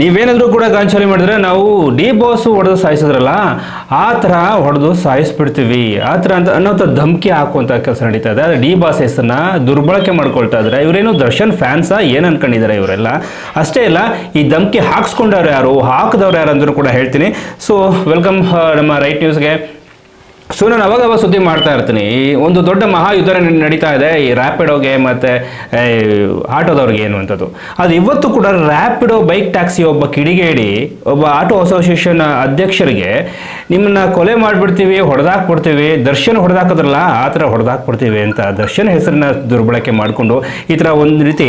ನೀವೇನಾದರೂ ಕೂಡ ಗಾಂಚಾಲಿ ಮಾಡಿದ್ರೆ ನಾವು ಡಿ ಬಾಸ್ ಹೊಡೆದು ಸಾಯಿಸಿದ್ರಲ್ಲ, ಆ ಥರ ಹೊಡೆದು ಸಾಯಿಸ್ಬಿಡ್ತೀವಿ. ಆ ಥರ ಅಂತ ಅನ್ನೋಂಥ ಧಮಕಿ ಹಾಕುವಂಥ ಕೆಲಸ ನಡೀತಾ ಇದೆ. ಡಿ ಬಾಸ್ ಹೆಸರನ್ನ ದುರ್ಬಳಕೆ ಮಾಡ್ಕೊಳ್ತಾ ಇದ್ದಾರೆ. ಇವರೇನು ದರ್ಶನ್ ಫ್ಯಾನ್ಸಾ ಏನು ಅನ್ಕೊಂಡಿದ್ದಾರೆ ಇವರೆಲ್ಲ? ಅಷ್ಟೇ ಇಲ್ಲ ಈ ಧಮಕಿ ಹಾಕ್ಸ್ಕೊಂಡವ್ರು ಯಾರು? ಹಾಕಿದವ್ರು ಯಾರು ಅಂದರೂ ಕೂಡ ಹೇಳ್ತೀನಿ. ಸೊ ವೆಲ್ಕಮ್ ನಮ್ಮ ರೈಟ್ ನ್ಯೂಸ್ಗೆ ಸೊ ನಾನು ಅವಾಗ ಅವಾಗ ಸುದ್ದಿ ಮಾಡ್ತಾ ಇರ್ತೀನಿ. ಒಂದು ದೊಡ್ಡ ಮಹಾಯುದ್ಧ ನಡೀತಾ ಇದೆ. ಈ ರ್ಯಾಪಿಡೋಗೆ ಮತ್ತು ಆಟೋದವ್ರಿಗೆ ಏನು ಅಂತದ್ದು ಅದು ಇವತ್ತು ಕೂಡ ರ್ಯಾಪಿಡೋ ಬೈಕ್ ಟ್ಯಾಕ್ಸಿ ಒಬ್ಬ ಕಿಡಿಗೇಡಿ, ಒಬ್ಬ ಆಟೋ ಅಸೋಸಿಯೇಷನ್ ಅಧ್ಯಕ್ಷರಿಗೆ ನಿಮ್ಮನ್ನ ಕೊಲೆ ಮಾಡಿಬಿಡ್ತೀವಿ, ಹೊಡೆದಾಕ್ಬಿಡ್ತೀವಿ, ದರ್ಶನ್ ಹೊಡೆದಾಕಿದ್ರಲ್ಲ, ಆ ಥರ ಹೊಡೆದಾಕ್ಬಿಡ್ತೀವಿ ಅಂತ ದರ್ಶನ್ ಹೆಸರನ್ನ ದುರ್ಬಳಕೆ ಮಾಡಿಕೊಂಡು ಈ ಥರ ಒಂದು ರೀತಿ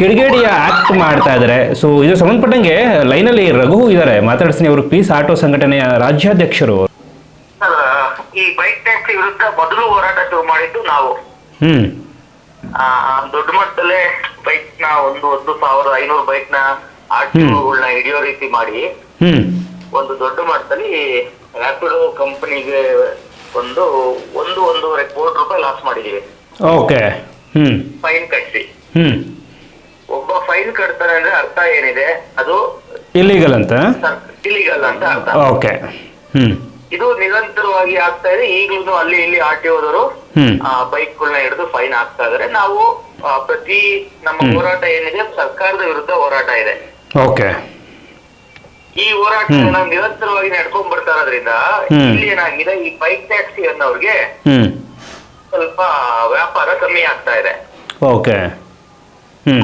ಕಿಡಿಗೇಡಿಯ ಆಕ್ಟ್ ಮಾಡ್ತಾ ಇದ್ದಾರೆ. ಸೊ ಇದು ಸಂಬಂಧಪಟ್ಟಂಗೆ ಲೈನಲ್ಲಿ ರಘು ಇದ್ದಾರೆ. ಮಾತಾಡ್ತೀನಿ ಅವರು ಪೀಸ್ ಆಟೋ ಸಂಘಟನೆಯ ರಾಜ್ಯಾಧ್ಯಕ್ಷರು. ಬೈಕ್ ಟ್ಯಾಕ್ಸಿ ವಿರುದ್ಧ ಮೊದಲು ಹೋರಾಟ ಶುರು ಮಾಡಿದ್ದು ನಾವು. ಹ್ಮ್. ಆ, ದೊಡ್ಡ ಮಟ್ಟದಲ್ಲೇ ಬೈಕ್ನ ಒಂದು ಒಂದು ಸಾವಿರದ ಐನೂರು ಬೈಕ್ನ ಆರ್ಟಿಒಗಳನ್ನ ಹಿಡಿಯೋ ರೀತಿ ಮಾಡಿ ಹ್ಮ್. ಒಂದು ದೊಡ್ಡ ಮಟ್ಟದಲ್ಲಿ ರ್ಯಾಪಿಡೋ ಕಂಪನಿಗೆ ಒಂದು ಒಂದು ಒಂದೂವರೆ ಕೋಟಿ ರೂಪಾಯಿ ಲಾಸ್ ಮಾಡಿದೀವಿ ಓಕೆ. ಹ್ಮ್. ಫೈನ್ ಕಟ್ಟಿ. ಹ್ಮ್. ಒಬ್ಬ ಫೈನ್ ಕಟ್ತಾರೆ ಅಂದ್ರೆ ಅರ್ಥ ಏನಿದೆ? ಅದು ಇಲ್ಲಿಗಲ್ ಅಂತ? ಇಲ್ಲಿಗಲ್ ಅಂತ ಅರ್ಥ. ಓಕೆ. ಹ್ಮ್. ಇದು ನಿರಂತರವಾಗಿ ಆಗ್ತಾ ಇದೆ. ಈಗಲೂ ಅಲ್ಲಿ ಇಲ್ಲಿ ಆರ್ ಟಿ ಓದವರು ಬೈಕ್ ಗಳನ್ನ ಹಿಡಿದು ಫೈನ್ ಹಾಕ್ತಾ ಇದಾರೆ. ನಾವು ಪ್ರತಿ ನಮ್ಮ ಹೋರಾಟ ಏನಿದೆ ಸರ್ಕಾರದ ವಿರುದ್ಧ ಹೋರಾಟ ಇದೆ. ಓಕೆ. ಈ ಹೋರಾಟ ನಿರಂತರವಾಗಿ ನಡ್ಕೊಂಡ್ ಬರ್ತಾ ಇರೋದ್ರಿಂದ ಇಲ್ಲಿ ಏನಾಗಿದೆ ಈ ಬೈಕ್ ಟ್ಯಾಕ್ಸಿ ಅನ್ನೋರ್ಗೆ ಸ್ವಲ್ಪ ವ್ಯಾಪಾರ ಕಮ್ಮಿ ಆಗ್ತಾ ಇದೆ. ಓಕೆ.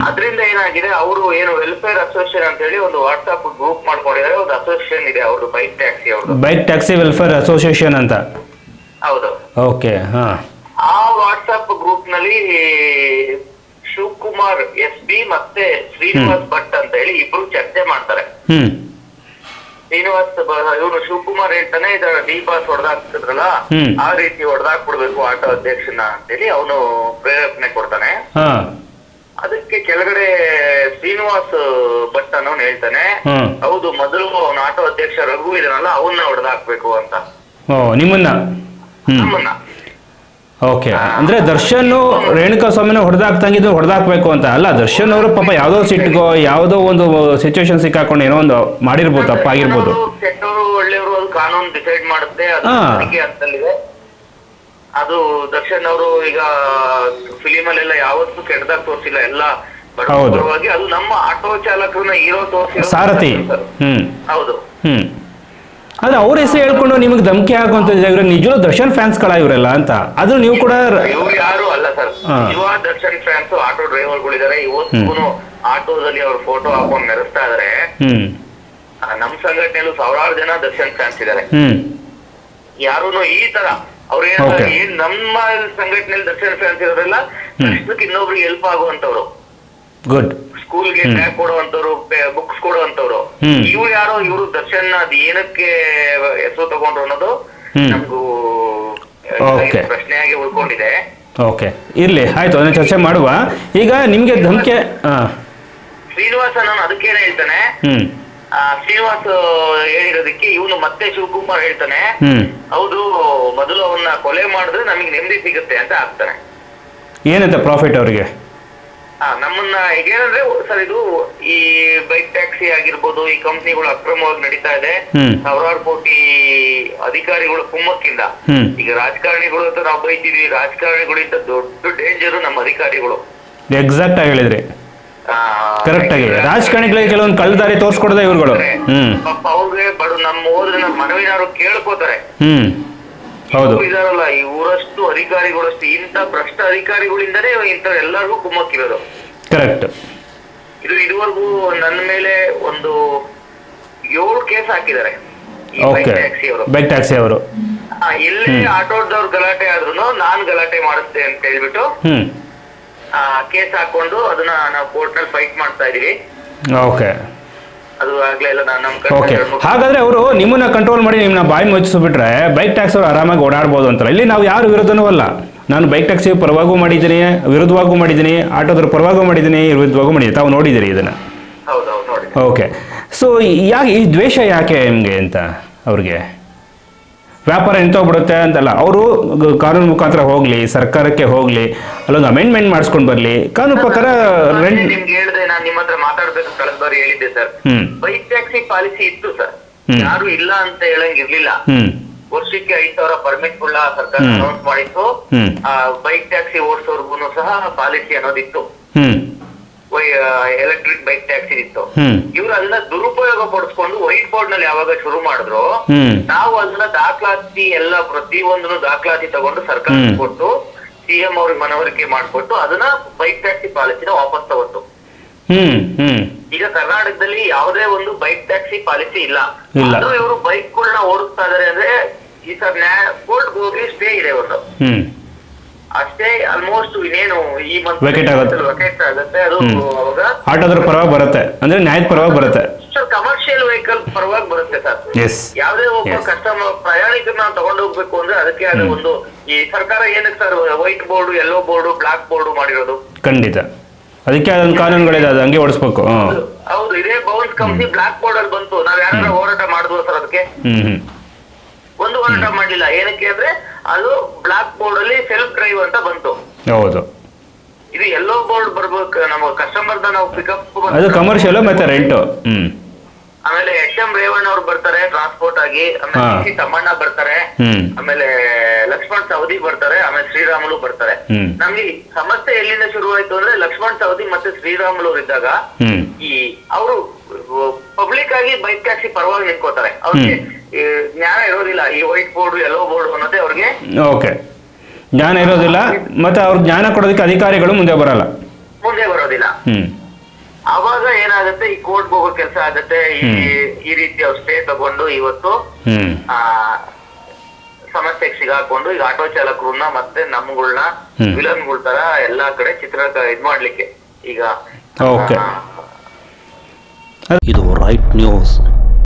ಅದರಿಂದ ಏನಾಗಿದೆ ಅವರು ಏನು ವೆಲ್ಫೇರ್ ಅಸೋಸಿಯೇಷನ್ ಅಂತ ಹೇಳಿ ಒಂದು ವಾಟ್ಸ್ಆಪ್ ಗ್ರೂಪ್ ಮಾಡ್ಕೊಂಡಿದ್ದಾರೆ ಒಂದು ಅಸೋಸಿಯೇಷನ್ ಇದೆ ಅವ್ರದ್ದು ಬೈಕ್ ಟ್ಯಾಕ್ಸಿ ಅವ್ರದ್ದು ಬೈಕ್ ಟ್ಯಾಕ್ಸಿ ವೆಲ್ಫೇರ್ ಅಸೋಸಿಯೇಷನ್ ಅಂತ? ಹೌದು. ಓಕೆ ಹಾ. ಆ ವಾಟ್ಸ್ಆಪ್ ಗ್ರೂಪ್ನಲ್ಲಿ ಶಿವಕುಮಾರ್ ಎಸ್ ಬಿ ಮತ್ತೆ ಶ್ರೀನಿವಾಸ್ ಭಟ್ ಅಂತ ಹೇಳಿ ಇಬ್ರು ಚರ್ಚೆ ಮಾಡ್ತಾರೆ. ಹ್ಮ್. ಶ್ರೀನಿವಾಸ್ ಇವನು ಶಿವಕುಮಾರ್ ಹೇಳ್ತಾನೆ ಇದರ ಡಿ ಬಾಸ್ ಹೊಡೆದಾಕ್ತಿದ್ರಲ್ಲ ಆ ರೀತಿ ಹೊಡೆದಾಕ್ಬಿಡ್ಬೇಕು ಆಟೋ ಅಧ್ಯಕ್ಷನ ಅಂತೇಳಿ ಅವನು ಪ್ರೇರೇಪಣೆ ಕೊಡ್ತಾನೆ. ಶ್ರೀನಿವಾಸ್ ಭಟ್ ಅನ್ನೋನು ಹೇಳ್ತಾನೆ. ಹ್ಮ್. ಹೌದು ಮೊದಲು ಅವನ ಆಟೋ ಅಧ್ಯಕ್ಷ ರಘು ಇದನ್ನಲ್ಲ ಅವನ್ನ ಹೊಡೆದಾಕ್ಬೇಕು ಅಂತ. ಓ ನಿಮ್ಮನ್ನ? ಹ್ಮ್. ನಮ್ಮನ್ನ. ಓಕೆ. ಅಂದ್ರೆ ದರ್ಶನ್ ರೇಣುಕಾ ಸ್ವಾಮಿನ ಹೊಡೆದಾಕ್ತಂಗಿದ್ದು ಹೊಡೆದಾಕ್ಬೇಕು ಅಂತ. ಅಲ್ಲ ದರ್ಶನ್ ಅವರು ಪಾಪ ಯಾವ್ದೋ ಸಿಟ್ಗೋ ಯಾವ್ದೋ ಒಂದು ಸಿಚುವೇಶನ್ ಸಿಕ್ಕಾಕೊಂಡು ಏನೋ ಒಂದು ಮಾಡಿರ್ಬೋದು ತಪ್ಪಾಗಿರ್ಬೋದು. ಕೆಟ್ಟವರು ಕೆಟ್ಟವರು ಒಳ್ಳೆಯವರು ಅದು ಕಾನೂನು ಡಿಸೈಡ್ ಮಾಡುತ್ತೆ ಅದು ಹಾ. ತನಿಖೆ ಹಂತದಲ್ಲಿದೆ. ಅದು ದರ್ಶನ್ ಅವರು ಈಗ ಫಿಲಿಮ್ ಅಲ್ಲೆಲ್ಲ ಯಾವತ್ತೂ ಕೆಟ್ಟದಾಗ ತೋರಿಸಿಲ್ಲ. ಎಲ್ಲ ಹೌದು. ಅದು ನಮ್ಮ ಆಟೋ ಚಾಲಕನ ಹೀರೋ ತೋರಿಸಿ ಸಾರಥಿ. ಹ್ಮ್. ಹೌದು. ಹ್ಮ್. ಆದ್ರೆ ಅವ್ರ ಹೆಸರು ಹೇಳ್ಕೊಂಡು ನಿಮಗೆ ಧಮಕಿ ಹಾಕುವಂತ ಇವ್ರು ನಿಜವೂ ದರ್ಶನ್ ಫ್ಯಾನ್ಸ್ಗಳ ಇವರೆಲ್ಲ ಅಂತ? ಅದು ನೀವು ಕೂಡ ಇವ್ರು ಯಾರು ಅಲ್ಲ ಸರ್. ಯುವ ದರ್ಶನ್ ಫ್ಯಾನ್ಸ್ ಆಟೋ ಡ್ರೈವರ್ಗಳಿದ್ದಾರೆ ಇವತ್ತು ಆಟೋದಲ್ಲಿ ಅವ್ರ ಫೋಟೋ ಹಾಕೊಂಡು ಮೆರೆಸ್ತಾ ಇದಾರೆ. ನಮ್ ಸಂಘಟನೆಯಲ್ಲೂ ಸಾವಿರಾರು ಜನ ದರ್ಶನ್ ಫ್ಯಾನ್ಸ್ ಇದಾರೆ. ಯಾರು ಈ ತರ ಅವ್ರ. ಏನ್ ನಮ್ಮ ಸಂಘಟನೆಯಲ್ಲಿ ದರ್ಶನ್ ಫ್ಯಾನ್ಸ್ ಇರೋರೆಲ್ಲ ಇನ್ನೊಬ್ರಿಗೆ ಹೆಲ್ಪ್ ಆಗುವಂತವ್ರು ಗುಡ್ ಸ್ಕೂಲ್ಗೆ ಬ್ಯಾಗ್ ಕೊಡುವಂತವ್ರು ಬುಕ್ಸ್ ಕೊಡುವಂತವ್ರು. ಇವ್ರು ಯಾರೋ ಇವರು ದರ್ಶನ್ ಅದ್ ಏನಕ್ಕೆ ಹೆಸರು ತಗೊಂಡ್ರು ಅನ್ನೋದು ನಮಗೂ. ಪ್ರಶ್ನೆಯಾಗಿ ಉಳ್ಕೊಂಡಿದೆ. ಓಕೆ ಇರ್ಲಿ ಆಯ್ತು ಅದನ್ನ ಚರ್ಚೆ ಮಾಡುವ. ಈಗ ನಿಮ್ಗೆ ಧಮ್ಕೆ ಶ್ರೀನಿವಾಸ ನಾನು ಅದಕ್ಕೇನೆ ಹೇಳ್ತಾನೆ. ಶ್ರೀನಿವಾಸ ಹೇಳಿರೋದಕ್ಕೆ ಇವನು ಮತ್ತೆ ಶಿವಕುಮಾರ್ ಹೇಳ್ತಾನೆ. ಹೌದು ಮೊದಲು ಅವನ್ನ ಕೊಲೆ ಮಾಡಿದ್ರೆ ನಮಗೆ ನೆಮ್ಮದಿ ಸಿಗುತ್ತೆ ಅಂತ ಆಗ್ತಾನೆ. ಏನಂತ ಪ್ರಾಫಿಟ್ ಅವರಿಗೆ? ನಮ್ಮನ್ನ ಏನಂದ್ರೆ ಸರ್ ಇದು ಈ ಬೈಕ್ ಟ್ಯಾಕ್ಸಿ ಆಗಿರ್ಬೋದು ಈ ಕಂಪ್ನಿಗಳು ಅಕ್ರಮವಾಗಿ ನಡೀತಾ ಇದೆ. ಸಾವಿರಾರು ಕೋಟಿ ಅಧಿಕಾರಿಗಳು ಕುಮ್ಮಕ್ಕಿಂದ. ಈಗ ರಾಜಕಾರಣಿಗಳು ಅಂತ ನಾವು ಬೈತಿದ್ವಿ. ರಾಜಕಾರಣಿಗಳಿಂದ ದೊಡ್ಡ ಡೇಂಜರ್ ನಮ್ಮ ಅಧಿಕಾರಿಗಳು. ಎಕ್ಸಾಕ್ಟ್ ಆಗಿ ಹೇಳಿದ್ರಿ. ಕರೆಕ್ಟ್ ಆಗಿ. ರಾಜಕಾರಣಿಗಳಿಗೆ ಕೆಲವೊಂದು ಕಳ್ಳದಾರಿ ತೋರಿಸ್ಕೊಡದೆ ಇವ್ರುಗಳು. ಪಾಪ ಅವ್ರಿಗೆ ಬಡ ನಮ್ಮ ಹೋದ್ರೆ ನಮ್ಮ ಮನವಿನಾರು ಕೇಳ್ಕೋತಾರೆ. ಹ್ಮ್. ಹೌದು. ಇದಾರಲ್ಲ ಈ ಊರಷ್ಟು ಅಧಿಕಾರಿಗಳಷ್ಟು ಇಂಥ ಭ್ರಷ್ಟ ಅಧಿಕಾರಿಗಳಿಂದನೇ ಇಂಥ ಎಲ್ಲರಿಗೂ ಕುಮ್ಮಕ್ಕಿರೋದು. ಕರೆಕ್ಟ್ ಇದು ಇದುವರೆಗೂ ನನ್ನ ಮೇಲೆ ಒಂದು ಏಳು ಕೇಸ್ ಹಾಕಿದ್ದಾರೆ. ಬೈಕ್ ಟ್ಯಾಕ್ಸಿ ಅವರು. ಎಲ್ಲೇ ಆಟೋದವ್ರು ಗಲಾಟೆ ಆದ್ರೂ ನಾನ್ ಗಲಾಟೆ ಮಾಡುತ್ತೆ ಅಂತ ಹೇಳ್ಬಿಟ್ಟು ಕೇಸ್ ಹಾಕೊಂಡು ಅದನ್ನ ನಾವು ಕೋರ್ಟ್ನಲ್ಲಿ ಫೈಟ್ ಮಾಡ್ತಾ ಇದೀವಿ. ಓಕೆ ಅದು ಆಗ್ಲೇ ಎಲ್ಲ ನಾನು ನಮ್ಮ ಓಕೆ ಹಾಗಾದ್ರೆ ಅವರು ನಿಮ್ಮನ್ನ ಕಂಟ್ರೋಲ್ ಮಾಡಿ ನಿಮ್ಮನ್ನ ಬಾಯಿ ಮುಚ್ಚಿಸ್ಬಿಟ್ರೆ ಬೈಕ್ ಟ್ಯಾಕ್ಸ್ ಅವರು ಆರಾಮಾಗಿ ಓಡಾಡ್ಬೋದು ಅಂತಾರೆ ಇಲ್ಲಿ ನಾವು ಯಾರು ವಿರುದ್ಧನೂ ಅಲ್ಲ. ನಾನು ಬೈಕ್ ಟ್ಯಾಕ್ಸಿ ಪರವಾಗೂ ಮಾಡಿದ್ದೀನಿ ವಿರುದ್ಧವಾಗೂ ಮಾಡಿದ್ದೀನಿ ಆಟೋದ್ರ ಪರವಾಗೂ ಮಾಡಿದ್ದೀನಿ ವಿರುದ್ಧವಾಗೂ ಮಾಡಿದ್ದೀನಿ. ತಾವು ನೋಡಿದ್ದೀರಿ ಇದನ್ನ? ಓಕೆ ಸೊ ಯಾಕೆ ಈ ದ್ವೇಷ ಯಾಕೆ ನಿಮಗೆ ಅಂತ ಅವ್ರಿಗೆ? ವ್ಯಾಪಾರ ನಿಂತೋಗ್ಬಿಡುತ್ತೆ ಅಂತಲ್ಲ ಅವರು ಕಾನೂನು ಮುಖಾಂತರ ಹೋಗ್ಲಿ ಸರ್ಕಾರಕ್ಕೆ ಹೋಗ್ಲಿ ಅಲ್ಲೊಂದು ಅಮೆಂಡ್ಮೆಂಟ್ ಮಾಡ್ಸ್ಕೊಂಡ್ ಬರಲಿ. ಕಾನೂನು ಪ್ರಕಾರ ರೆಂಟ್ ನಿಮ್ಗೆ ಹೇಳ್ದೆ ನಾನು ನಿಮ್ಮ ಹತ್ರ ಮಾತಾಡ್ಬೇಕು ಕಳೆದ ಬಾರಿ ಹೇಳಿದ್ದೆ ಸರ್. ಬೈಕ್ ಟ್ಯಾಕ್ಸಿ ಪಾಲಿಸಿ ಇತ್ತು ಸರ್. ಯಾರು ಇಲ್ಲ ಅಂತ ಹೇಳಂಗ್ ಇರ್ಲಿಲ್ಲ ವರ್ಷಕ್ಕೆ ಐದ್ ಸಾವಿರ ಪರ್ಮಿಟ್ ಉಳ್ಳ ಸರ್ಕಾರ. ಅನೌನ್ಸ್ ಮಾಡಿತ್ತು. ಬೈಕ್ ಟ್ಯಾಕ್ಸಿ ಓಡಿಸೋರ್ಗು ಸಹ ಪಾಲಿಸಿ ಅನ್ನೋದಿತ್ತು. ಎಲೆಕ್ಟ್ರಿಕ್ ಬೈಕ್ ಟ್ಯಾಕ್ಸಿ ಇತ್ತು. ಇವ್ರು ಅದನ್ನ ದುರುಪಯೋಗ ಪಡಿಸ್ಕೊಂಡು ವೈಟ್ ಬೋರ್ಡ್ನಲ್ಲಿ ಯಾವಾಗ ಶುರು ಮಾಡಿದ್ರು ನಾವು ಅದನ್ನ ದಾಖಲಾತಿ ಎಲ್ಲ ಪ್ರತಿಯೊಂದನ್ನು ದಾಖಲಾತಿ ತಗೊಂಡು ಸರ್ಕಾರ. ಕೊಟ್ಟು ಸಿಎಂ ಅವ್ರಿಗೆ ಮನವರಿಕೆ ಮಾಡಿಕೊಟ್ಟು ಅದನ್ನ ಬೈಕ್ ಟ್ಯಾಕ್ಸಿ ಪಾಲಿಸಿನ ವಾಪಸ್ ತಗೊಂಡು ಈಗ ಕರ್ನಾಟಕದಲ್ಲಿ ಯಾವುದೇ ಒಂದು ಬೈಕ್ ಟ್ಯಾಕ್ಸಿ ಪಾಲಿಸಿ ಇಲ್ಲ. ಇವರು ಬೈಕ್ ಗಳನ್ನ ಓಡಿಸ್ತಾ ಇದಾರೆ ಅಂದ್ರೆ ಈ ಸರ್ ಕೋರ್ಟ್ ಹೋಗಿ ಸ್ಟೇ ಇದೆ ಒಂದು ಅಷ್ಟೇ ಆಲ್ಮೋಸ್ಟ್ ಇನ್ನೇನು ಈ ಮಂತ್ Vacate ಆಗುತ್ತೆ. ವೆಕೇಟ್ ಆಗುತ್ತೆ. ಅದು. ಅವಾಗ ಆಟೋದ್ರ ಪರವಾಗಿ ಬರುತ್ತೆ. ಅಂದ್ರೆ ನ್ಯಾಯದ ಪರವಾಗಿ ಬರುತ್ತೆ. ಸರ್ ಕಮರ್ಷಿಯಲ್ ವೆಹಿಕಲ್ ಪರವಾಗಿ ಬರುತ್ತೆ ಸರ್. ಎಸ್ ಯಾವುದೇ ಒಬ್ಬ Yes. ಕಸ್ಟಮರ್ ಪ್ರಯಾಣಿಕರನ್ನ ತಗೊಂಡು ಹೋಗ್ಬೇಕು ಅಂದ್ರೆ ಅದಕ್ಕೆ ಆದ ಒಂದು ಈ ಸರ್ಕಾರ ಏನಕ್ಕೆ sir white board yellow board black board ಮಾಡಿರೋದು? ಖಂಡಿತ. ಅದಕ್ಕೆ ಅದೊಂದು ಕಾನೂನುಗಳಿದೆ ಅದು ಹಂಗೆ ಓಡಿಸ್ಬೇಕು. ಹೌದು. ಇದೇ ಬೌನ್ಸ್ ಕಂಪ್ನಿ ಬ್ಲಾಕ್ ಬೋರ್ಡ್ ಅಲ್ಲಿ ಬಂತು. ನಾವ್ ಯಾರು ಹೋರಾಟ ಮಾಡಿದ್ವು ಸರ್ ಅದಕ್ಕೆ? ಹ್ಮ್ ಹ್ಮ್. ಒಂದು ಹೋರಾಟ ಮಾಡ್ಲಿಲ್ಲ ಏನಕ್ಕೆ ಅಂದ್ರೆ ಅದು ಬ್ಲಾಕ್ ಬೋರ್ಡ್ ಅಲ್ಲಿ ಸೆಲ್ಫ್ ಡ್ರೈವ್ ಅಂತ ಬಂತು. ಹೌದು. ಇದು ಎಲ್ಲೋ ಬೋರ್ಡ್ ಬರ್ಬೇಕು ನಮ್ಮ ಕಸ್ಟಮರ್ ನಾವು ಪಿಕಪ್ ಅದು ಕಮರ್ಷಿಯಲ್ ಮತ್ತೆ ರೆಂಟ್ ಹ್ಮ್. ಆಮೇಲೆ ಎಚ್ ಎಂ ರೇವಣ್ಣ ಅವ್ರು ಬರ್ತಾರೆ ಟ್ರಾನ್ಸ್ಪೋರ್ಟ್ ಆಗಿ ಆಮೇಲೆ ತಮ್ಮಣ್ಣ ಬರ್ತಾರೆ ಆಮೇಲೆ ಲಕ್ಷ್ಮಣ್ ಸವದಿ ಬರ್ತಾರೆ ಆಮೇಲೆ ಶ್ರೀರಾಮುಲು ಬರ್ತಾರೆ. ನಮ್ಗೆ ಸಮಸ್ಯೆ ಎಲ್ಲಿಂದ ಶುರುವಾಯ್ತು ಅಂದ್ರೆ ಲಕ್ಷ್ಮಣ್ ಸವದಿ ಮತ್ತೆ ಶ್ರೀರಾಮುಲು ಅವ್ರು ಇದ್ದಾಗ ಈ ಅವರು ಪಬ್ಲಿಕ್ ಆಗಿ ಬೈಕ್ ಟ್ಯಾಕ್ಸಿ ಪರವಾಗಿ ನಿಂತ್ಕೋತಾರೆ. ಅವ್ರಿಗೆ ಈ ಜ್ಞಾನ ಇರೋದಿಲ್ಲ ಈ ವೈಟ್ ಬೋರ್ಡ್ ಎಲ್ಲೋ ಬೋರ್ಡ್ ಅನ್ನೋದೇ ಅವ್ರಿಗೆ ಓಕೆ ಜ್ಞಾನ ಇರೋದಿಲ್ಲ ಮತ್ತೆ ಅವ್ರ ಜ್ಞಾನ ಕೊಡೋದಕ್ಕೆ ಅಧಿಕಾರಿಗಳು ಮುಂದೆ ಬರಲ್ಲ. ಮುಂದೆ ಬರೋದಿಲ್ಲ. ಹ್ಮ್. ಅವಾಗ ಏನಾಗುತ್ತೆ ಈ ಕೋರ್ಟ್ ಹೋಗೋ ಕೆಲಸ ಆಗುತ್ತೆ ಈ ಈ ರೀತಿ ಅವ್ರು ಸ್ಟೇ ತಗೊಂಡು ಇವತ್ತು ಹ್ಮ್. ಆ ಸಮಸ್ಯೆಗೆ ಸಿಗಾಕೊಂಡು ಈಗ ಆಟೋ ಚಾಲಕರನ್ನ ಮತ್ತೆ ನಮ್ಗಳನ್ನ ಹ್ಮ್. ವಿಲನ್ಗಳ ತರ ಎಲ್ಲಾ ಕಡೆ ಚಿತ್ರ ಇದ್ ಮಾಡ್ಲಿಕ್ಕೆ ಈಗ. ಓಕೆ ಇದು ರೈಟ್ ನ್ಯೂಸ್